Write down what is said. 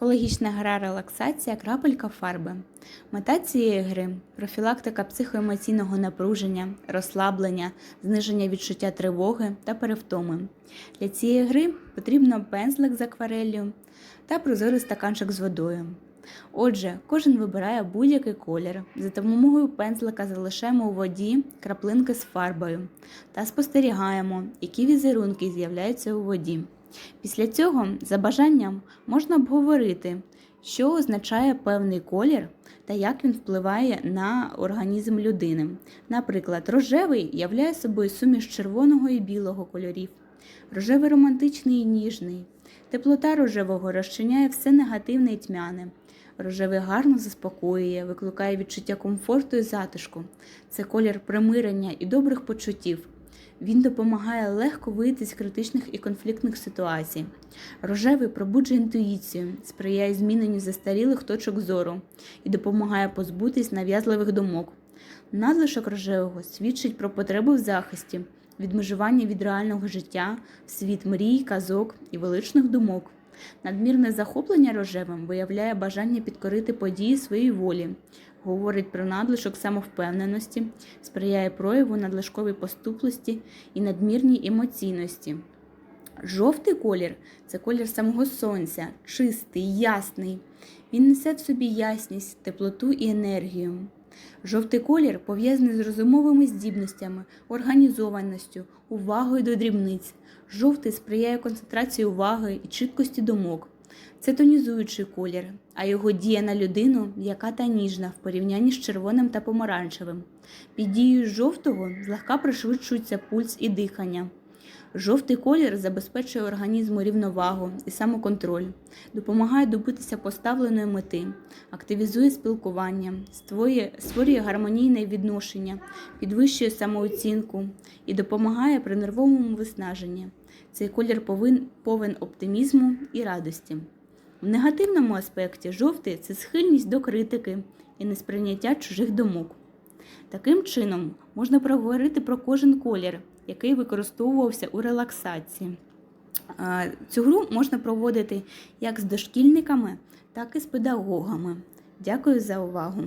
Психологічна гра релаксація крапелька фарби. Мета цієї гри профілактика психоемоційного напруження, розслаблення, зниження відчуття тривоги та перевтоми. Для цієї гри потрібно пензлик з аквареллю та прозорий стаканчик з водою. Отже, кожен вибирає будь-який колір. За допомогою пензлика залишаємо у воді краплинки з фарбою та спостерігаємо, які візерунки з'являються у воді. Після цього, за бажанням, можна обговорити, що означає певний колір та як він впливає на організм людини. Наприклад, рожевий являє собою суміш червоного і білого кольорів, рожевий романтичний і ніжний. Теплота рожевого розчиняє все негативне і тьмяне. Рожевий гарно заспокоює, викликає відчуття комфорту і затишку. Це колір примирення і добрих почуттів. Він допомагає легко вийти з критичних і конфліктних ситуацій. Рожевий пробуджує інтуїцію, сприяє зміненню застарілих точок зору і допомагає позбутись нав'язливих думок. Надлишок рожевого свідчить про потребу в захисті, відмежування від реального життя, світ мрій, казок і величних думок. Надмірне захоплення рожевим виявляє бажання підкорити події своїй волі, говорить про надлишок самовпевненості, сприяє прояву надлишкової поступлості і надмірній емоційності. Жовтий колір це колір самого сонця, чистий, ясний. Він несе в собі ясність, теплоту і енергію. Жовтий колір пов'язаний з розумовими здібностями, організованістю, увагою до дрібниць. Жовтий сприяє концентрації уваги і чіткості думок. Це тонізуючий колір, а його дія на людину м'яка та ніжна в порівнянні з червоним та помаранчевим. Під дією жовтого злегка пришвидшується пульс і дихання. Жовтий колір забезпечує організму рівновагу і самоконтроль, допомагає добитися поставленої мети, активізує спілкування, створює, створює гармонійне відношення, підвищує самооцінку і допомагає при нервовому виснаженні. Цей колір повин, повен оптимізму і радості. В негативному аспекті жовтий це схильність до критики і несприйняття чужих думок. Таким чином, можна проговорити про кожен колір, який використовувався у релаксації. Цю гру можна проводити як з дошкільниками, так і з педагогами. Дякую за увагу!